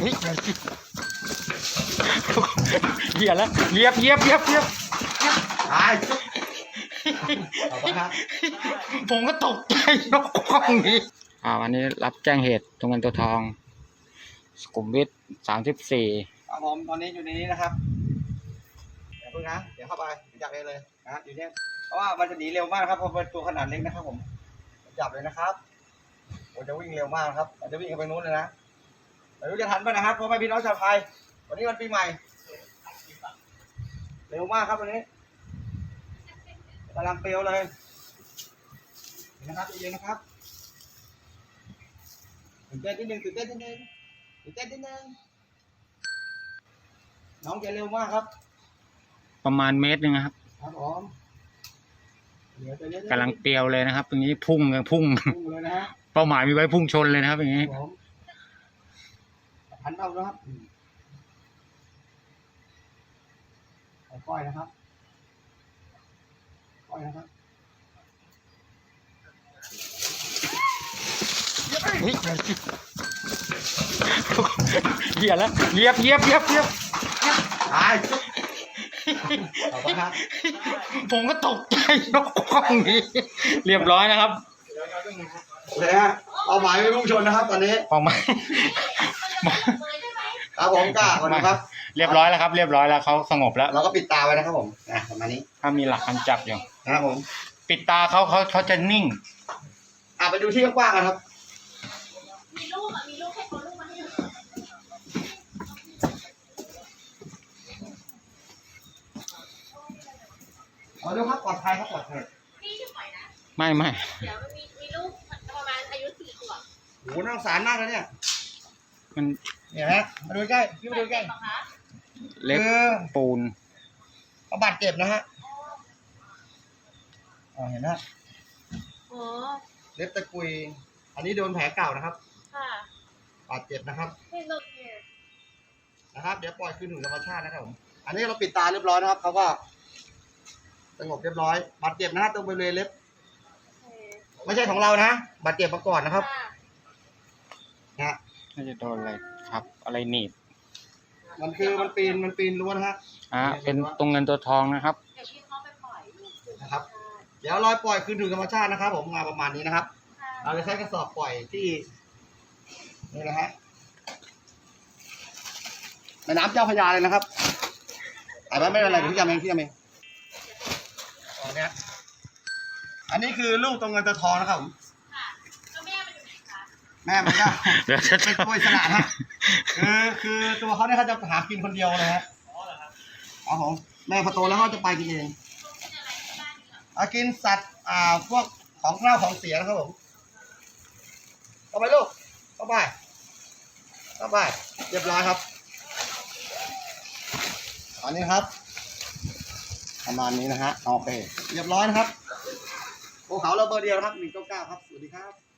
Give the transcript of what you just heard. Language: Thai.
เฮ้ยเหยียบแล้วเหยียบเหยียบเหยียบเหยียบตายขอบคุณครับผมก็ตกใจนกกล้องนี้อ่าวันนี้รับแจ้งเหตุตรงเงินตัวทอง สุขุมวิทสามสิบสี่ครับผมตอนนี้อยู่ในนี้นะครับอย่าเพิ่งนะเดี๋ยวเข้าไปจับเองเลยนะอยู่เนี่ยเพราะว่ามันจะหนีเร็วมากครับเพราะเป็นตัวขนาดเล็กนะครับ ผมจับเลยนะครับผมจะวิ่งเร็วมากครับมันจะวิ่งไปนู้นเลยนะ ไม่รู้จะทันไหมนะครับเพราะไม่พี่น้องชาวไทย วันนี้วันปีใหม่ เร็วมากครับวันนี้กำลังเปรียวเลยเห็นนะครับใจเย็นนะครับตื่นเต้นนิดนึงตื่นเต้นนิดนึงตื่นเต้นนิดนึงน้องจะเร็วมากครับ ประมาณเมตรหนึ่งนะครับ ครับผมเดี๋ยวจะเยอะๆกำลังเปรียวเลยนะครับ ตรงนี้พุ่งเลยพุ่ง พุ่งเลยนะฮะเป้าหมายมีไว้พุ่งชนเลยนะครับอย่างนี้ ครับผม พันเอานะครับค่อยๆนะครับค่อยนะครับเฮ้ยเหยียบแล้วเหยียบเหยียบเหยียบเหยียบตายขอบคุณครับผมก็ตกใจนกกล้องนี้ เรียบร้อยนะครับเลยฮะเอาหมายไปพุ่งชนนะครับ ตอนนี้ออกมา ครับผมกล้าขอบคุณครับ เรียบร้อยแล้วครับ เรียบร้อยแล้วเขาสงบแล้ว เราก็ปิดตาไว้นะครับผมนะประมาณนี้ถ้ามีหลักการจับอยู่นะครับผมปิดตาเขาเขาเขาจะนิ่ง อะไปดูที่กว้างๆกันครับ มีลูกอะมีลูกให้เขาลูกมาให้หน่อยเอาดูครับปลอดภัยครับปลอดภัยพี่จะปล่อยนะไม่ไม่เดี๋ยวมันมีมีลูกประมาณอายุสี่ขวบโอ้โหน่าสงสารมากเลยเนี่ย มันเนี่ยฮะมาดูใกล้พี่มาดูใกล้เหรอคะเล็กคือปูนเขาบาดเจ็บนะฮะอ๋อเห็นนะอ๋อเล็บตะกุย อันนี้โดนแผลเก่านะครับค่ะบาดเจ็บนะครับให้ลูกเนี่ยนะครับ เดี๋ยวปล่อยคืนสู่ธรรมชาตินะครับผม อันนี้เราปิดตาเรียบร้อยนะครับเขาก็สงบเรียบร้อย บาดเจ็บนะฮะตรงบริเวณเล็บ ไม่ใช่ของเรานะ บาดเจ็บมาก่อนนะครับค่ะนะฮะ น่าจะโดนอะไรครับ อะไรหนีบมันคือมันปีนมันปีนรั้วนะฮะอะเป็นตรงเงินตัวทองนะครับ เดี๋ยวพี่เขาไปปล่อยลูกคืนนะครับเดี๋ยวรอยปล่อยคืนสู่ธรรมชาตินะครับ ผมมาประมาณนี้นะครับค่ะเราจะใช้กระสอบปล่อยที่นี่นะฮะในน้ำเจ้าพระยาเลยนะครับแต่ว่าไม่เป็นไรเดี๋ยวพี่จำเองพี่จำเองอ๋อเนี่ยอันนี้คือลูกตรงเงินตัวทองนะครับผม ค่ะแล้วแม่มันอยู่ไหนคะ แม่มันก็เดี๋ยวจะเป็นตัวอิสระฮะคือคือตัวเขาเนี่ยเขาจะหากินคนเดียวเลยฮะอ๋อผมแม่พอโตแล้วเขาจะไปกินเองเอากินสัตว์อ่าพวกของเน่าของเสียนะครับผมเข้าไปลูกเข้าไปเข้าไปเรียบร้อยครับอันนี้ครับประมาณนี้นะฮะโอเคเรียบร้อยนะครับภูเขาเราเบอร์เดียวนะครับหนึ่งเก้าเก้าครับ สวัสดีครับ